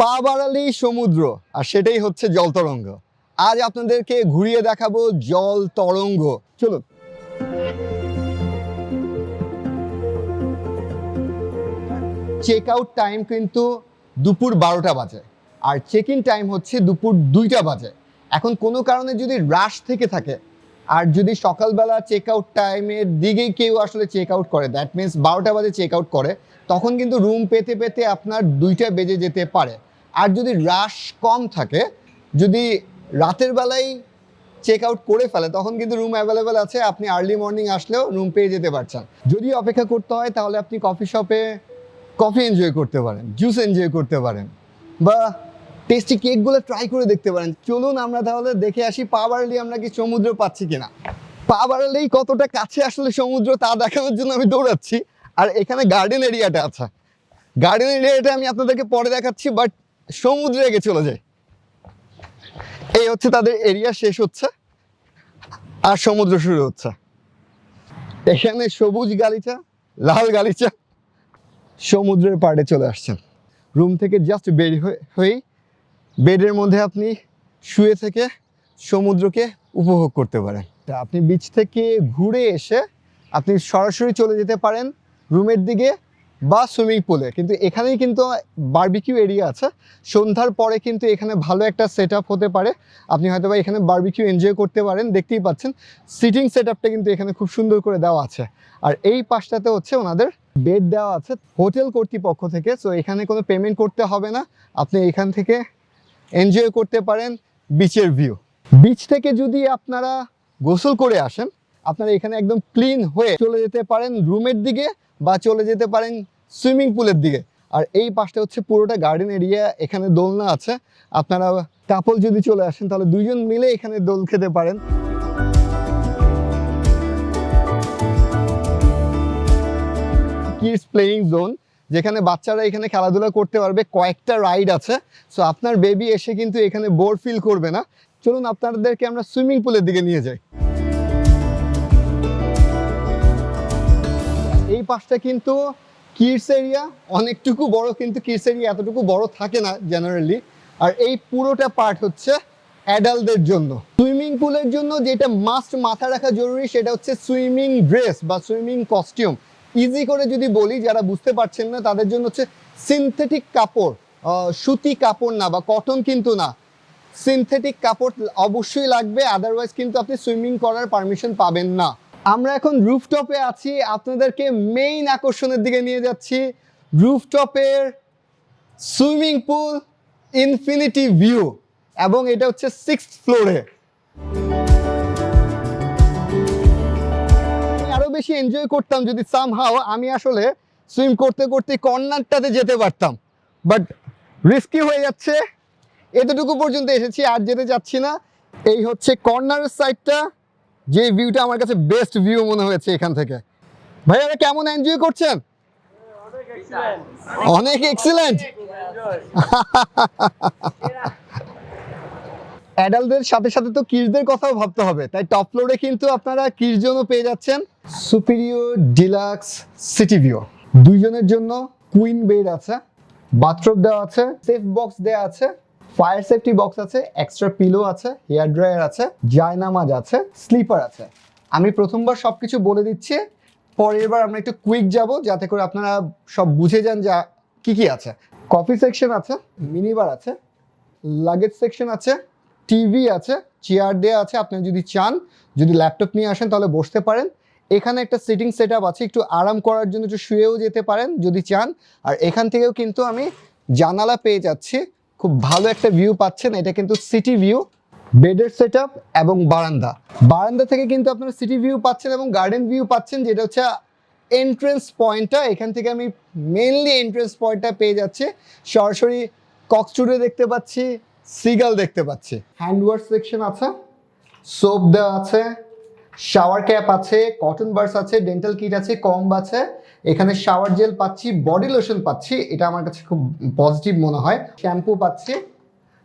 পা বাড়ালেই সমুদ্র, আর সেটাই হচ্ছে জল তরঙ্গ। আজ আপনাদেরকে ঘুরিয়ে দেখাবো জল তরঙ্গ। চলুন। চেক আউট টাইম কিন্তু দুপুর বারোটা বাজে, আর চেক ইন টাইম হচ্ছে দুপুর দুইটা বাজে। এখন কোনো কারণে যদি রাশ থেকে থাকে, আর যদি সকালবেলা চেক আউট টাইমের দিকেই কেউ আসলে চেক আউট করে দ্যাট মিনস বারোটা বাজে চেক আউট করে, তখন কিন্তু রুম পেতে পেতে আপনার দুইটা বেজে যেতে পারে। আর যদি রাশ কম থাকে, যদি রাতের বেলায় চেক আউট করে ফেলে, তখন কিন্তু রুম অ্যাভেলেবেল আছে, আপনি আর্লি মর্নিং আসলেও রুম পেয়ে যেতে পারছেন। যদি অপেক্ষা করতে হয়, তাহলে আপনি কফি শপে কফি এনজয় করতে পারেন জুস এনজয় করতে পারেন, বা টেস্টি কেকগুলো ট্রাই করে দেখতে পারেন। চলুন আমরা তাহলে দেখে আসি, পা বাড়ালে আমরা কি সমুদ্র পাচ্ছি কিনা। পা বাড়ালেই কতটা কাছে আসলে সমুদ্র তা দেখানোর জন্য আমি দৌড়াচ্ছি। আর এখানে গার্ডেন এরিয়াটা আছে। গার্ডেন এরিয়াটা আমি আপনাদেরকে পরে দেখাচ্ছি বাট সমুদ্রে আগে চলে যায়। এই হচ্ছে তাদের এরিয়া, শেষ হচ্ছে। আর সমুদ্র শুরু হচ্ছে। এখানে সবুজ গালিচা, লাল গালিচা সমুদ্রের পাড়ে চলে আসছেন। রুম থেকে জাস্ট বের হয়ে, হয়েই বেডের মধ্যে আপনি শুয়ে থেকে সমুদ্রকে উপভোগ করতে পারেন। তা আপনি বিচ থেকে ঘুরে এসে আপনি সরাসরি চলে যেতে পারেন। রুমের দিকে বা সুইমিং পুলে। কিন্তু এখানেই কিন্তু বারবিকিউ এরিয়া আছে। সন্ধ্যার পরে কিন্তু এখানে ভালো একটা সেট হতে পারে। আপনি হয়তো বা এখানে বারবিকিউ এনজয় করতে পারেন, দেখতেই পাচ্ছেন। সিটিং সেট কিন্তু এখানে খুব সুন্দর করে দেওয়া আছে। আর এই পাশটাতে হচ্ছে ওনাদের বেড দেওয়া আছে হোটেল কর্তৃপক্ষ থেকে। সো এখানে কোনো পেমেন্ট করতে হবে না। আপনি এখান থেকে এনজয় করতে পারেন বিচের ভিউ বিচ থেকে যদি আপনারা গোসল করে আসেন আপনারা এখানে একদম ক্লিন হয়ে চলে যেতে পারেন রুমের দিকে বা চলে যেতে পারেন সুইমিং পুলের দিকে। আর এই পাশটা হচ্ছে পুরোটা গার্ডেন এরিয়া, এখানে দোলনা আছে। আপনারা কাপল যদি চলে আসেন, তাহলে দুইজন মিলে এখানে দোল খেতে পারেন। কিডস প্লেয়িং জোন যেখানে বাচ্চারা এখানে খেলাধুলা করতে পারবে। কয়েকটা রাইড আছে। সো আপনার বেবি এসে কিন্তু এখানে বোর ফিল করবে না। চলুন, আপনাদেরকে আমরা সুইমিং পুলের দিকে নিয়ে যাই। পাশটা কিন্তু কিডস এরিয়া অনেকটুকু বড় কিন্তু কিডস এরিয়া এতটুকু বড় থাকে না জেনারেলি আর এই পুরোটা পার্ট হচ্ছে অ্যাডাল্টদের জন্য। সুইমিং পুলের জন্য যেটা মাস্ট মাথা রাখা জরুরি সেটা হচ্ছে সুইমিং ড্রেস বা সুইমিং কস্টিউম ইজি করে যদি বলি, যারা বুঝতে পারছেন না, তাদের জন্য হচ্ছে সিনথেটিক কাপড় সুতি কাপড় না বা কটন কিন্তু না। সিনথেটিক কাপড় অবশ্যই লাগবে আদারওয়াইজ কিন্তু আপনি সুইমিং করার পারমিশন পাবেন না। আমরা এখন রুফটপে আছি। আপনাদেরকে মেইন আকর্ষণের দিকে নিয়ে যাচ্ছি। রুফটপের সুইমিং পুল ইনফিনিটি ভিউ এবং এটা হচ্ছে সিক্স ফ্লোরে আমি আরও বেশি এনজয় করতাম যদি সামহাও আমি আসলে সুইম করতে করতে কর্নারটাতে যেতে পারতাম। বাট রিস্কি হয়ে যাচ্ছে। এতটুকু পর্যন্ত এসেছি, আর যেতে যাচ্ছি না। এই হচ্ছে কর্নারের সাইডটা যে ভিউটা আমার কাছে বেস্ট ভিউ মনে হয়েছে এখান থেকে। ভাইয়ারা কেমন এনজয় করছেন? অনেক এক্সিলেন্ট অ্যাডাল্টদের সাথে সাথে তো কিডসদের কথাও ভাবতে হবে। তাই টপ ফ্লোরে কিন্তু আপনারা কিডস জন্য পেয়ে যাচ্ছেন। সুপিরিয়র ডিলাক্স সিটি ভিউ দুইজনের জন্য কুইন বেড আছে বাথরুম দেওয়া আছে সেফ বক্স দেওয়া আছে। ফায়ার সেফটি বক্স আছে এক্সট্রা পিলো আছে হেয়ার ড্রায়ার আছে, জায়নামাজ আছে স্লিপার আছে। আমি প্রথমবার সব কিছু বলে দিচ্ছি, পরের বার আমরা একটু কুইক যাব, যাতে করে আপনারা সব বুঝে যান যা কি কি আছে। কফি সেকশন আছে মিনিবার আছে লাগেজ সেকশন আছে টিভি আছে চেয়ার দেওয়া আছে, আপনি যদি চান, যদি ল্যাপটপ নিয়ে আসেন তাহলে বসতে পারেন। এখানে একটা সিটিং সেট আছে, একটু আরাম করার জন্য একটু শুয়েও যেতে পারেন, যদি চান। আর এখান থেকেও কিন্তু আমি জানালা পেয়ে যাচ্ছি খুব ভালো একটা ভিউ পাচ্ছেন। এটা কিন্তু সিটি ভিউ বেডের সেট এবং বারান্দা। বারান্দা থেকে কিন্তু আপনারা সিটি ভিউ পাচ্ছেন এবং গার্ডেন ভিউ পাচ্ছেন, যেটা হচ্ছে এন্ট্রেন্স পয়েন্টটা এখান থেকে আমি মেনলি এন্ট্রেন্স পয়েন্টটা পেয়ে যাচ্ছি। সরাসরি কক্সটুডে দেখতে পাচ্ছি, সিগাল দেখতে পাচ্ছি। হ্যান্ড ওয়াশ সেকশন আছে সোপ দেওয়া আছে শাওয়ার ক্যাপ আছে কটন বার্স আছে ডেন্টাল কিট আছে কম্ব আছে। এখানে শাওয়ার জেল পাচ্ছি বডি লোশন পাচ্ছি, এটা আমার কাছে খুব পজিটিভ মনে হয়। শ্যাম্পু পাচ্ছি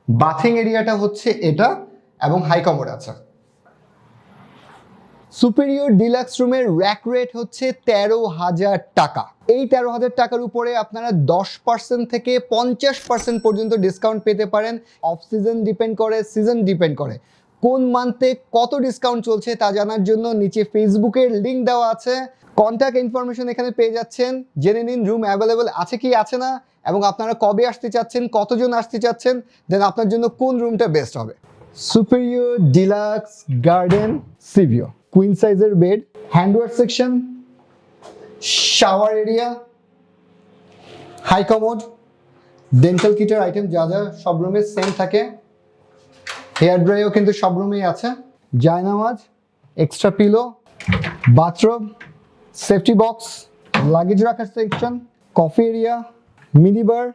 বাথিং এরিয়াটা হচ্ছে এটা এবং হাই কমোড আছে। সুপিরিয়র ডিলাক্স রুমের র্যাক রেট হচ্ছে তেরো হাজার টাকা। এই তেরো হাজার টাকার উপরে আপনারা দশ পার্সেন্ট থেকে পঞ্চাশ পার্সেন্ট পর্যন্ত ডিসকাউন্ট পেতে পারেন। অফ সিজন ডিপেন্ড করে সিজন ডিপেন্ড করে। কোন মান্থে কত ডিসকাউন্ট চলছে তা জানার জন্য নিচে ফেসবুকের লিঙ্ক দেওয়া আছে। কন্ট্যাক্ট ইনফরমেশন এখানে পেয়ে যাচ্ছেন। জেনে নিন রুম অ্যাভেলেবেল আছে কি, আছে না, এবং আপনারা কবে আসতে চাচ্ছেন, কতজন আসতে চাচ্ছেন দেন আপনার জন্য কোন রুমটা বেস্ট হবে। Superior deluxe garden sea view queen সাইজের bed handwash section shower area high commode dental কিটের item যা যা সব রুমে সেম থাকে। হেয়ার ড্রাইও কিন্তু সব রুমেই আছে। জায়নামাজ extra pillow bathroom safety box luggage রাখার section coffee area mini bar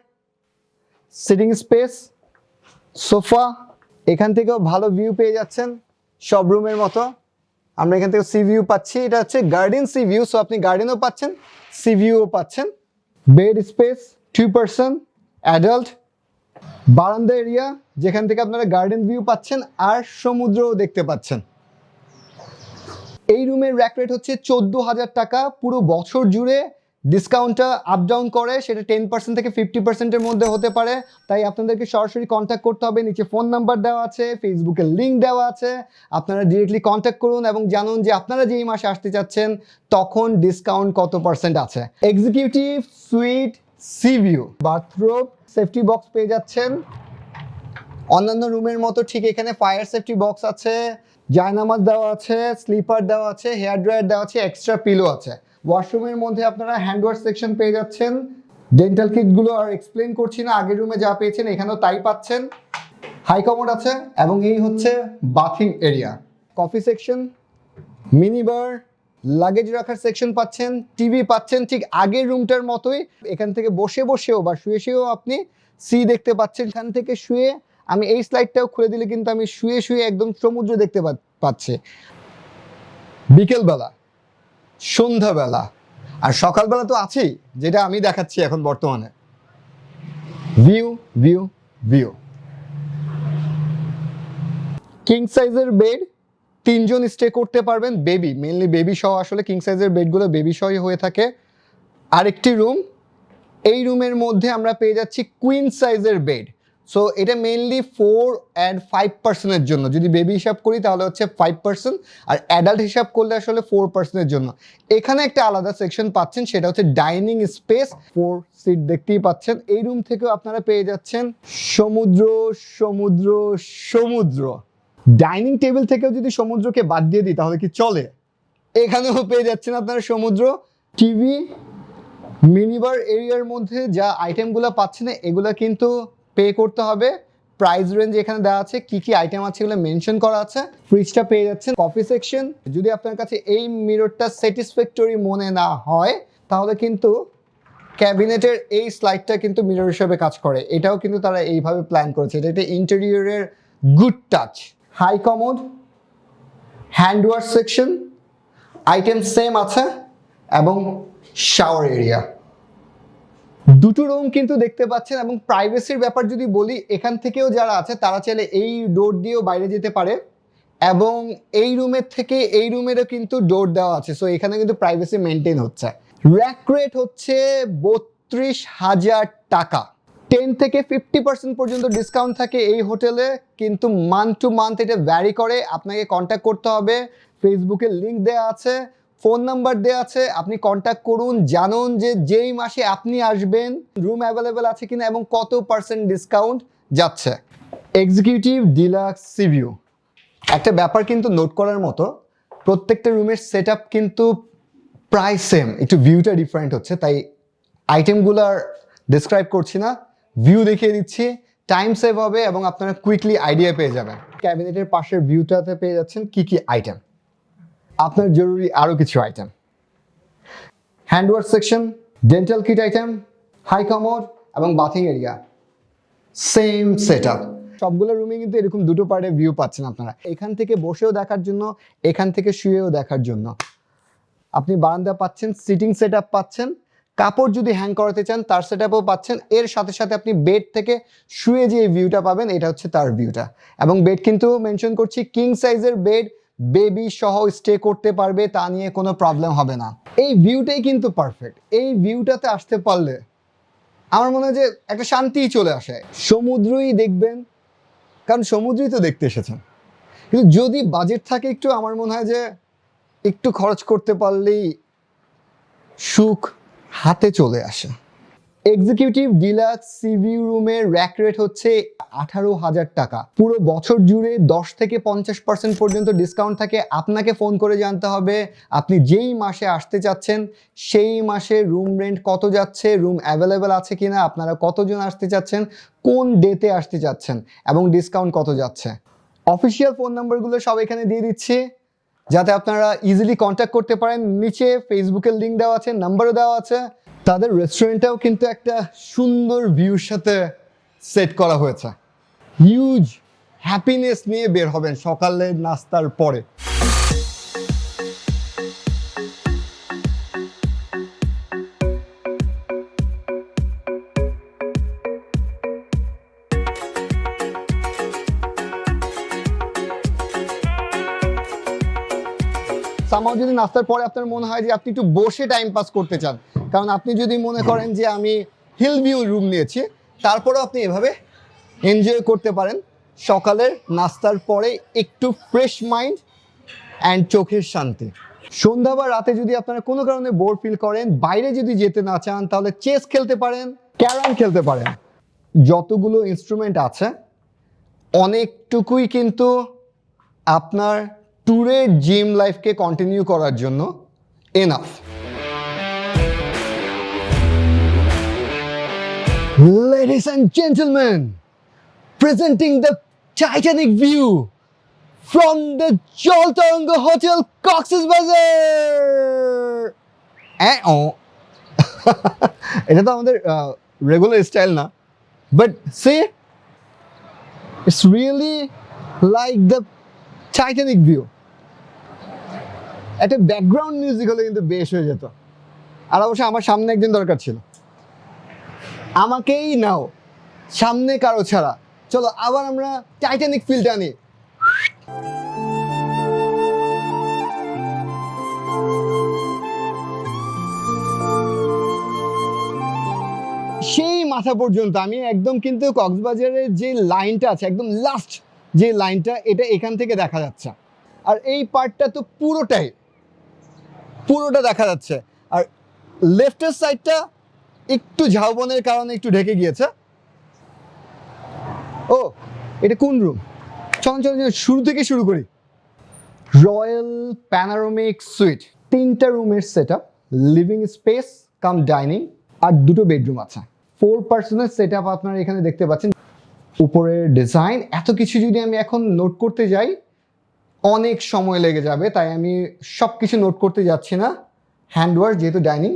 sitting space sofa এখান থেকেও ভালো ভিউ পেয়ে যাচ্ছেন সব রুমের মতো। আমরা এখান থেকে সি ভিউ পাচ্ছি। এটা হচ্ছে গার্ডেন সি ভিউ সো আপনি গার্ডেনও পাচ্ছেন সি ভিউও পাচ্ছেন। Bed space two person adult বারান্দা এরিয়া, যেখান থেকে আপনারা গার্ডেন ভিউ পাচ্ছেন আর সমুদ্রও দেখতে পাচ্ছেন। এই রুমের র্যাক রেট হচ্ছে চোদ্দ হাজার টাকা। পুরো বছর জুড়ে ডিসকাউন্টটা আপ ডাউন করে, সেটা টেন পার্সেন্ট থেকে ফিফটি পার্সেন্টের মধ্যে হতে পারে। তাই আপনাদেরকে সরাসরি কন্ট্যাক্ট করতে হবে। নিচে ফোন নাম্বার দেওয়া আছে ফেসবুকের লিঙ্ক দেওয়া আছে। আপনারা ডিরেক্টলি কন্ট্যাক্ট করুন এবং জানুন যে আপনারা যেই মাসে আসতে চাচ্ছেন, তখন ডিসকাউন্ট কত পার্সেন্ট আছে। Executive suite sea view bathroom safety box পেয়ে যাচ্ছেন। অন্যান্য রুমের মতো ঠিক এখানে ফায়ার সেফটি বক্স আছে, জায়নামাজ দেওয়া আছে স্লিপার দেওয়া আছে হেয়ার ড্রায়ার দেওয়া আছে এক্সট্রা পিলো আছে। ওয়াশরুমের মধ্যে আপনারা হ্যান্ড ওয়াশ সেকশন পেয়ে যাচ্ছেন। ডেন্টাল কিটগুলো আর এক্সপ্লেন করছি না, আগের রুমে যা পেয়েছেন এখানেও তাই পাচ্ছেন। হাই কমোড আছে এবং এই হচ্ছে bathing area coffee section mini bar luggage রাখার সেকশন পাচ্ছেন টিভি পাচ্ছেন, ঠিক আগের রুমটার মতোই। এখান থেকে বসে বসেও বা শুয়ে শুয়েও আপনি সি দেখতে পাচ্ছেন। এখান থেকে শুয়ে আমি এই স্লাইডটাও খুলে দিলে কিন্তু আমি শুয়ে শুয়ে একদম সমুদ্র দেখতে পাচ্ছি। বিকেলবেলা, সন্ধ্যাবেলা, আর সকালবেলা তো আছেই, যেটা আমি দেখাচ্ছি এখন বর্তমানে। ভিউ ভিউ ভিউ কিং সাইজের বেড তিনজন স্টে করতে পারবেন বেবি মেনলি বেবি সহ আসলে কিং সাইজের বেডগুলো বেবি সহই হয়ে থাকে। আরেকটি রুম এই রুমের মধ্যে আমরা পেয়ে যাচ্ছি কুইন সাইজের বেড সো এটা মেনলি ফোর অ্যান্ড ফাইভ পার্সেন্টের জন্য। যদি বেবি হিসাব করি, তাহলে হচ্ছে ফাইভ পার্সেন্ট আর অ্যাডাল্ট হিসাব করলে আসলে ফোর পার্সেন্টের জন্য। এখানে একটা আলাদা সেকশন পাচ্ছেন, সেটা হচ্ছে ডাইনিং স্পেস ফোর সিট দেখতেই পাচ্ছেন। এই রুম থেকেও আপনারা পেয়ে যাচ্ছেন সমুদ্র সমুদ্র সমুদ্র। ডাইনিং টেবিল থেকেও যদি সমুদ্রকে বাদ দিয়ে দিই, তাহলে কি চলে? এখানেও পেয়ে যাচ্ছেন আপনারা সমুদ্র। টিভি, মিনিবার এরিয়ার মধ্যে যা আইটেমগুলো পাচ্ছেন এগুলো কিন্তু পে করতে হবে। প্রাইস রেঞ্জ এখানে দেওয়া আছে, কি কি আইটেম আছে এগুলো মেনশন করা আছে। ফ্রিজটা পেয়ে যাচ্ছেন কফি সেকশন যদি আপনার কাছে এই মিররটা স্যাটিসফ্যাক্টরি মনে না হয়, তাহলে কিন্তু ক্যাবিনেটের এই স্লাইডটা কিন্তু মিরর হিসেবে কাজ করে। এটাও কিন্তু তারা এইভাবে প্ল্যান করেছে। এটা একটা ইন্টেরিয়রের good touch high commode hand wash section item same আছে, এবং শাওয়ার এরিয়া দুটো রুম কিন্তু দেখতে পাচ্ছেন, এবং প্রাইভেসির ব্যাপার যদি বলি, এখান থেকেও যারা আছে, তারা চাইলে এই ডোর দিয়েও বাইরে যেতে পারে, এবং এই রুমের থেকে এই রুমেরও কিন্তু ডোর দেওয়া আছে সো এখানে কিন্তু প্রাইভেসি মেনটেন হচ্ছে। র্যাক রেট হচ্ছে বত্রিশ হাজার টাকা। টেন থেকে ফিফটি পার্সেন্ট পর্যন্ত ডিসকাউন্ট থাকে এই হোটেলে, কিন্তু মান্থ টু মান্থ এটা ভ্যারি করে। আপনাকে কন্ট্যাক্ট করতে হবে। ফেসবুকে লিঙ্ক দেওয়া আছে ফোন নাম্বার দেওয়া আছে। আপনি কন্ট্যাক্ট করুন, জানুন যে যেই মাসে আপনি আসবেন রুম অ্যাভেলেবেল আছে কিনা এবং কত পার্সেন্ট ডিসকাউন্ট যাচ্ছে। এক্সিকিউটিভ ডিলাক্স সিভিউ একটা ব্যাপার কিন্তু নোট করার মতো, প্রত্যেকটা রুমের সেট কিন্তু প্রায় সেম একটু ভিউটা ডিফারেন্ট হচ্ছে, তাই আইটেমগুলো আর ডিসক্রাইব করছি না। ভিউ দেখিয়ে দিচ্ছি। টাইম সেভ হবে এবং আপনারা কুইকলি আইডিয়া পেয়ে যাবেন। ক্যাবিনেটের পাশের ভিউটাতে পেয়ে যাচ্ছেন কি কি আইটেম আপনার জরুরি আরও কিছু item handwash section dental kit item high commode এবং bathing area same set up সবগুলো রুমে কিন্তু এরকম দুটো পার্টে ভিউ পাচ্ছেন আপনারা। এখান থেকে বসেও দেখার জন্য, এখান থেকে শুয়েও দেখার জন্য। আপনি বারান্দা পাচ্ছেন সিটিং সেট পাচ্ছেন। কাপড় যদি হ্যাং করাতে চান, তার সেট পাচ্ছেন। এর সাথে সাথে আপনি বেড থেকে শুয়ে যে ভিউটা পাবেন, এটা হচ্ছে তার ভিউটা এবং বেড কিন্তু মেনশন করছি কিং সাইজের বেড বেবি সহ স্টে করতে পারবে, তা নিয়ে কোনো প্রবলেম হবে না। এই ভিউটাই কিন্তু পারফেক্ট এই ভিউটাতে আসতে পারলে আমার মনে হয় যে একটা শান্তিই চলে আসে। সমুদ্রই দেখবেন, কারণ সমুদ্রই তো দেখতে এসেছেন। কিন্তু যদি বাজেট থাকে একটু, আমার মনে হয় যে একটু খরচ করতে পারলেই সুখ হাতে চলে আসে। এক্সিকিউটিভ ডিলাক্স সিভিউ রুমের র্যাক রেট হচ্ছে আঠারো হাজার টাকা। পুরো বছর জুড়ে দশ থেকে পঞ্চাশ পার্সেন্ট পর্যন্ত ডিসকাউন্ট থাকে। আপনাকে ফোন করে জানতে হবে, আপনি যেই মাসে আসতে চাচ্ছেন, সেই মাসে রুম রেন্ট কত যাচ্ছে রুম অ্যাভেলেবেল আছে কিনা, আপনারা কতজন আসতে চাচ্ছেন, কোন ডেতে আসতে চাচ্ছেন, এবং ডিসকাউন্ট কত যাচ্ছে। অফিসিয়াল ফোন নাম্বারগুলো সব এখানে দিয়ে দিচ্ছি। যাতে আপনারা ইজিলি কন্ট্যাক্ট করতে পারেন। নিচে ফেসবুকের লিঙ্ক দেওয়া আছে নাম্বারও দেওয়া আছে। তাদের রেস্টুরেন্টটাও কিন্তু একটা সুন্দর ভিউর সাথে সেট করা হয়েছে। হিউজ হ্যাপিনেস নিয়ে বের হবেন সকালের নাস্তার পরে। সামাও যদি নাস্তার পরে আপনার মনে হয় যে আপনি একটু বসে টাইম পাস করতে চান, কারণ আপনি যদি মনে করেন যে আমি হিল ভিউ রুম নিয়েছি, তারপরেও আপনি এভাবে এনজয় করতে পারেন। সকালের নাস্তার পরে একটু ফ্রেশ মাইন্ড অ্যান্ড চোখের শান্তি। সন্ধ্যা বা রাতে যদি আপনারা কোনো কারণে বোর ফিল করেন, বাইরে যদি যেতে না চান, তাহলে চেস খেলতে পারেন ক্যারাম খেলতে পারেন। যতগুলো ইনস্ট্রুমেন্ট আছে, অনেকটুকুই কিন্তু আপনার ট্যুরের জিম লাইফকে কন্টিনিউ করার জন্য enough Ladies and gentlemen, presenting the Titanic view from the Joltonga Hotel, Cox's. Eh, oh. এটা তো আমাদের রেগুলার স্টাইল না but say it's really like the Titanic view একটা ব্যাকগ্রাউন্ড মিউজিক হলে কিন্তু বেশ হয়ে যেত। আর অবশ্য আমার সামনে একজন দরকার ছিল। আমাকেই নাও, সামনে কারও ছাড়া। চলো আবার আমরা টাইটানিক ফিলটা নিই সেই মাথা পর্যন্ত আমি একদম কিন্তু কক্সবাজারের যে লাইনটা আছে, একদম লাস্ট যে লাইনটা এটা এখান থেকে দেখা যাচ্ছে। আর এই পার্টটা তো পুরোটাই পুরোটা দেখা যাচ্ছে। আর লেফটের সাইডটা একটু ঝাউবনের কারণে একটু ঢেকে গিয়েছে। ও এটা কোন রুম চলুন, শুরু থেকে শুরু করি। রয়্যাল প্যানারোমিক সুইট তিনটা রুমের set living space cum dining আর দুটো বেডরুম আছে। ফোর পার্সনের সেট আপ আপনারা এখানে দেখতে পাচ্ছেন। উপরের ডিজাইন এত কিছু যদি আমি এখন নোট করতে যাই অনেক সময় লেগে যাবে, তাই আমি সব কিছু নোট করতে যাচ্ছি না। হ্যান্ডওয়ার যেহেতু ডাইনিং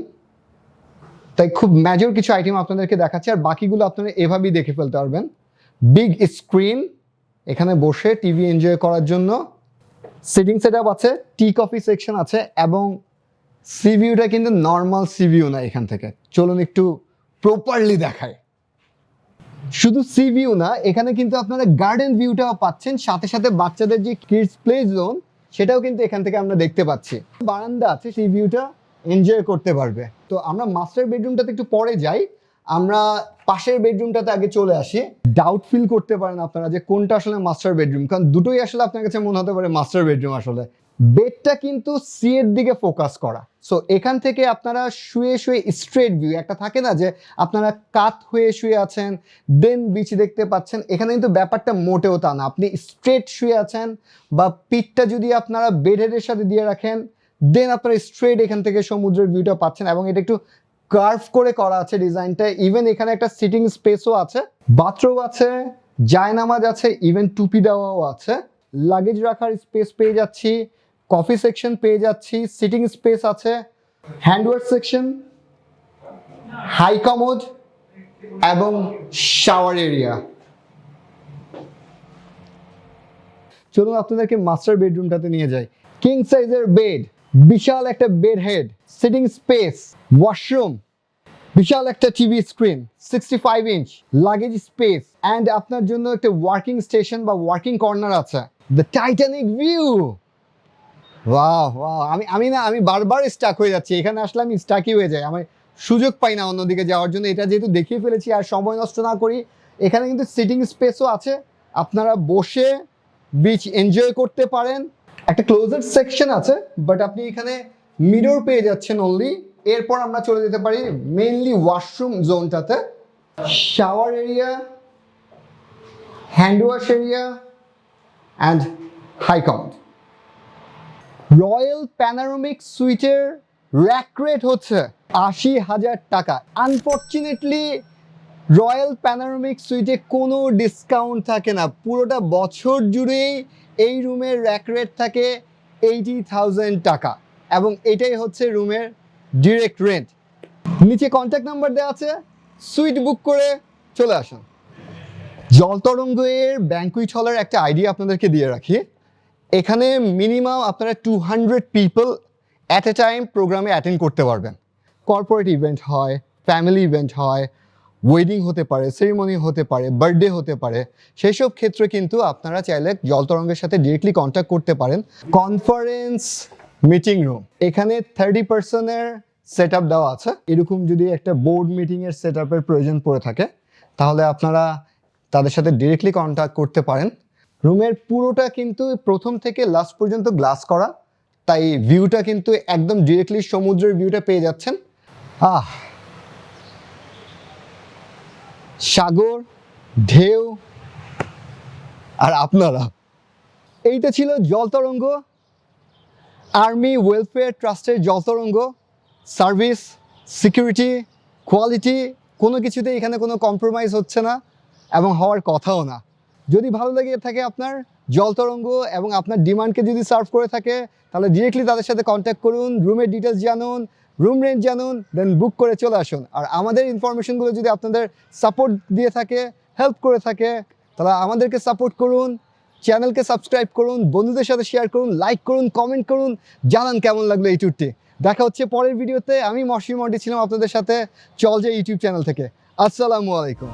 তাই খুব মেজর কিছু আইটেম আপনাদেরকে দেখাচ্ছি, আর বাকিগুলো আপনারা এভাবেই দেখে ফেলতে পারবেন। বিগ স্ক্রিন এখানে বসে টিভি এনজয় করার জন্য। সিটিং সেট আছে টি কফি সেকশন আছে, এবং সিভিউটা কিন্তু নর্মাল সিভিউ না এখান থেকে। চলুন একটু প্রপারলি দেখায় শুধু সি ভিউ না, এখানে কিন্তু আপনারা গার্ডেন ভিউটাও পাচ্ছেন। সাথে সাথে বাচ্চাদের যে কিডস প্লে জোন সেটাও কিন্তু এখান থেকে আমরা দেখতে পাচ্ছি। বারান্দা আছে সেই ভিউটা এনজয় করতে পারবে। তো আমরা মাস্টার বেডরুমটাতে একটু পরে যাই। আমরা পাশের বেডরুমটাতে আগে চলে আসি। ডাউট ফিল করতে পারেন আপনারা যে কোনটা আসলে মাস্টার বেডরুম কারণ দুটোই আসলে আপনার কাছে মনে হতে পারে মাস্টার বেডরুম আসলে। বেডটা কিন্তু সি এর দিকে ফোকাস করা। সো এখান থেকে আপনারা শুয়ে শুয়ে স্ট্রেট ভিউ একটা থাকে না যে আপনারা কাত হয়ে শুয়ে আছেন দেন বিচ দেখতে পাচ্ছেন, এখানে কিন্তু ব্যাপারটা মোটেও তা না। আপনি স্ট্রেট শুয়ে আছেন বা পিঠটা যদি আপনারা বেডের সাথে দিয়ে রাখেন দেন আপনারা স্ট্রেট এখান থেকে সমুদ্রের ভিউটা পাচ্ছেন এবং এটা একটু কার্ভ করে করা আছে ডিজাইনটা ইভেন এখানে একটা সিটিং স্পেসও আছে বাথরুম আছে, জায়নামাজ আছে ইভেন টুপি দেওয়াও আছে। লাগেজ রাখার স্পেস পেয়ে যাচ্ছি। কফি সেকশন পেয়ে যাচ্ছি, সিটিং স্পেস আছে, হ্যান্ডওয়াশ সেকশন, হাই কমোড এবং শাওয়ার এরিয়া। চলুন আপনাদেরকে মাস্টার বেডরুমটাতে নিয়ে যাই। কিং সাইজের বেড, বিশাল একটা bed head, sitting space, washroom, বিশাল একটা TV screen sixty five inch luggage space and আপনার জন্য একটা ওয়ার্কিং স্টেশন বা ওয়ার্কিং কর্নার আছে। দ্য টাইটানিক ভিউ বাহ বাহ আমি আমি না, আমি বারবার স্টাক হয়ে যাচ্ছি। এখানে আসলে আমি স্টাকই হয়ে যাই। আমার সুযোগ পাই না অন্যদিকে যাওয়ার জন্য। এটা যেহেতু দেখিয়ে ফেলেছি আর সময় নষ্ট না করি, এখানে কিন্তু সিটিং স্পেসও আছে। আপনারা বসে বিচ এনজয় করতে পারেন। একটা ক্লোজেড সেকশন আছে বাট আপনি এখানে মিরর পেয়ে যাচ্ছেন অনলি এরপর আমরা চলে যেতে পারি mainly washroom জোনটাতে shower area hand wash area and high commode royal panoramic সুইটের rack rate হচ্ছে আশি হাজার টাকা। আনফর্চুনেটলি রয়্যাল প্যানারোমিক সুইটে কোনো ডিসকাউন্ট থাকে না। পুরোটা বছর জুড়েই এই রুমের র্যাক রেট থাকে এইটি থাউজেন্ড টাকা। এবং এটাই হচ্ছে রুমের ডিরেক্ট রেন্ট নিচে কন্ট্যাক্ট নাম্বার দেওয়া আছে। সুইট বুক করে চলে আসুন। জলতরঙ্গের ব্যাঙ্কুইট হলের একটা আইডিয়া আপনাদেরকে দিয়ে রাখি। এখানে মিনিমাম আপনারা two hundred people at a time প্রোগ্রামে অ্যাটেন্ড করতে পারবেন। কর্পোরেট ইভেন্ট হয় ফ্যামিলি ইভেন্ট হয় ওয়েডিং হতে পারে সেরিমনি হতে পারে বার্থডে হতে পারে। সেই সব ক্ষেত্রে কিন্তু আপনারা চাইলে জল জলতরঙ্গের সাথে ডিরেক্টলি কন্ট্যাক্ট করতে পারেন। কনফারেন্স মিটিং রুম এখানে থার্টি পার্সনের সেট আপ দেওয়া আছে। এরকম যদি একটা বোর্ড মিটিংয়ের সেট আপের প্রয়োজন পড়ে থাকে, তাহলে আপনারা তাদের সাথে ডিরেক্টলি কন্ট্যাক্ট করতে পারেন। রুমের পুরোটা কিন্তু প্রথম থেকে লাস্ট পর্যন্ত গ্লাস করা। তাই ভিউটা কিন্তু একদম ডিরেক্টলি সমুদ্রের ভিউটা পেয়ে যাচ্ছেন। আহ! সাগর, ঢেউ আর আপনারা। এইটা ছিল জলতরঙ্গ আর্মি ওয়েলফেয়ার ট্রাস্টের জলতরঙ্গ সার্ভিস সিকিউরিটি কোয়ালিটি কোনো কিছুতেই এখানে কোনো কম্প্রোমাইজ হচ্ছে না এবং হওয়ার কথাও না। যদি ভালো লেগে থাকে আপনার জলতরঙ্গ এবং আপনার ডিমান্ডকে যদি সার্ভ করে থাকে, তাহলে ডিরেক্টলি তাদের সাথে কন্ট্যাক্ট করুন রুমের ডিটেলস জানুন রুম রেন্ট জানুন দেন বুক করে চলে আসুন। আর আমাদের ইনফরমেশনগুলো যদি আপনাদের সাপোর্ট দিয়ে থাকে হেল্প করে থাকে, তাহলে আমাদেরকে সাপোর্ট করুন চ্যানেলকে সাবস্ক্রাইব করুন, বন্ধুদের সাথে শেয়ার করুন লাইক করুন কমেন্ট করুন, জানান কেমন লাগল এই ট্যুরটি দেখা হচ্ছে পরের ভিডিওতে আমি মশি মন্টি ছিলাম আপনাদের সাথে। চল যে ইউটিউব চ্যানেল থেকে। আসসালামু আলাইকুম।